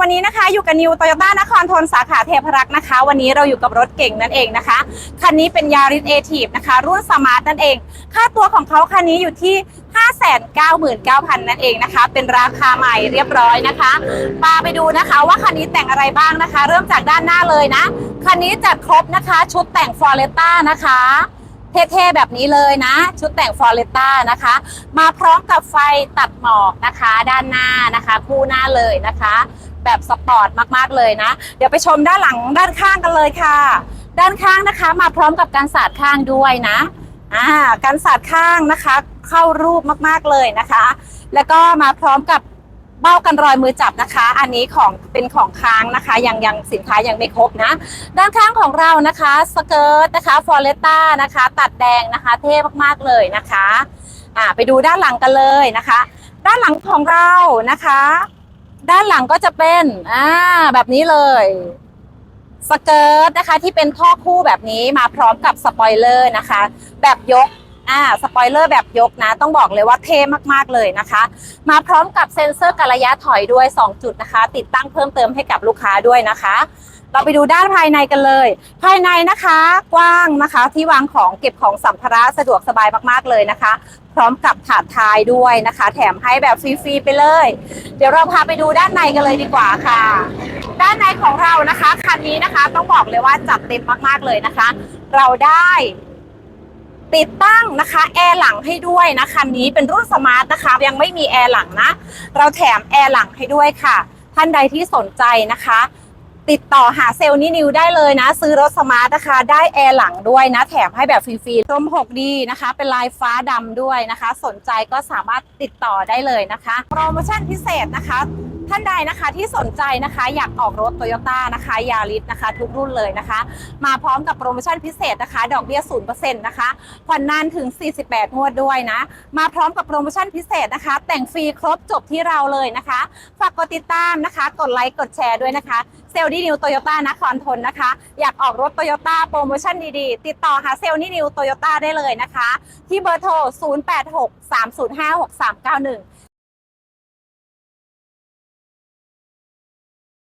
วันนี้นะคะ อยู่กับนิวโตโยต้านครทนสาขาเทพรักษ์นะคะ วันนี้เราอยู่กับรถเก่งนั่นเองนะคะ คันนี้เป็นยาริสเอทีฟนะคะ รุ่นสมาร์ทนั่นเอง ค่าตัวของเขาคันนี้อยู่ที่ 599,000 นั่นเองนะคะ เป็นราคาใหม่เรียบร้อยนะคะพาไปดูนะคะว่าคันนี้แต่งอะไรบ้างนะคะ เริ่มจากด้านหน้าเลยนะ คันนี้จัดครบนะคะ ชุดแต่งฟอร์เรต้านะคะเท่ๆแบบนี้เลยนะ ชุดแต่งฟอร์เรต้านะคะ มาพร้อมกับไฟตัดหมอกนะคะ ด้านหน้านะคะ คู่หน้าเลยนะคะ แบบสปอร์ตมากๆเลยนะ เดี๋ยวไปชมด้านหลังด้านข้างกันเลยค่ะ ด้านข้างนะคะมาพร้อมกับการสาดข้างด้วยนะอ่าการสาดข้างนะคะ เข้ารูปมากๆเลยนะคะ แล้วก็มาพร้อมกับเบ้ากันรอยมือจับนะคะ อันนี้ของเป็นของค้างนะคะ ยังยังสินค้ายังไม่ครบนะ ด้านข้างของเรานะคะสเกิร์ตนะคะฟอร์เรต้านะคะ ตัดแดงนะคะ เท่มากๆเลยนะคะอ่าไปดูด้านหลังกันเลยนะคะ ด้านหลังของเรานะคะ ด้านหลังก็จะเป็นอ่าแบบนี้เลยสเกิร์ตนะคะ ที่เป็นท่อคู่แบบนี้มาพร้อมกับสปอยเลอร์นะคะ แบบยกอ่าสปอยเลอร์แบบยกนะ ต้องบอกเลยว่าเท่มากๆเลยนะคะ มาพร้อมกับเซ็นเซอร์การระยะถอยด้วย 2 จุดนะคะ ติดตั้งเพิ่มเติมให้กับลูกค้าด้วยนะคะ เราไปดูด้านภายในกันเลย ภายในนะคะ กว้างนะคะ ที่วางของเก็บของสัมภาระสะดวกสบายมากๆเลยนะคะ พร้อมกับถาดท้ายด้วยนะคะ แถมให้แบบฟรีๆไปเลย เดี๋ยวเราพาไปดูด้านในกันเลยดีกว่าค่ะ ด้านในของเรานะคะคันนี้นะคะต้องบอกเลยว่าจัดเต็มมากๆเลยนะคะ เราได้ติดตั้งนะคะแอร์หลังให้ด้วยนะคันนี้เป็นรุ่นสมาร์ทนะคะ ยังไม่มีแอร์หลังนะ เราแถมแอร์หลังให้ด้วยค่ะ ท่านใดที่สนใจนะคะ ติดต่อหาเซลล์นินิวได้เลยนะ ซื้อรถสมาร์ทนะคะ ได้แอร์หลังด้วยนะ แถมให้แบบฟรีๆร่ม 6D นะคะ เป็นลายฟ้าดำด้วยนะคะ สนใจก็สามารถติดต่อได้เลยนะคะ โปรโมชั่นพิเศษนะคะ ท่านใดนะคะที่สนใจนะคะอยากออกรถโตโยต้านะคะยาริสนะคะ ทุกรุ่นเลยนะคะ มาพร้อมกับโปรโมชั่นพิเศษนะคะ ดอกเบี้ย0%นะคะผ่อนนานถึง 48งวดด้วยนะ มาพร้อมกับโปรโมชั่นพิเศษนะคะ แต่งฟรีครบจบที่เราเลยนะคะ ฝากกดติดตามนะคะ กดไลค์กดแชร์ด้วยนะคะ เซลล์ดีนิวโตโยต้านครทนนะคะ อยากออกรถโตโยต้าโปรโมชั่นดีๆ ติดต่อหาเซลล์นินิวโตโยต้าได้เลยนะคะ ที่เบอร์โทร 0863056391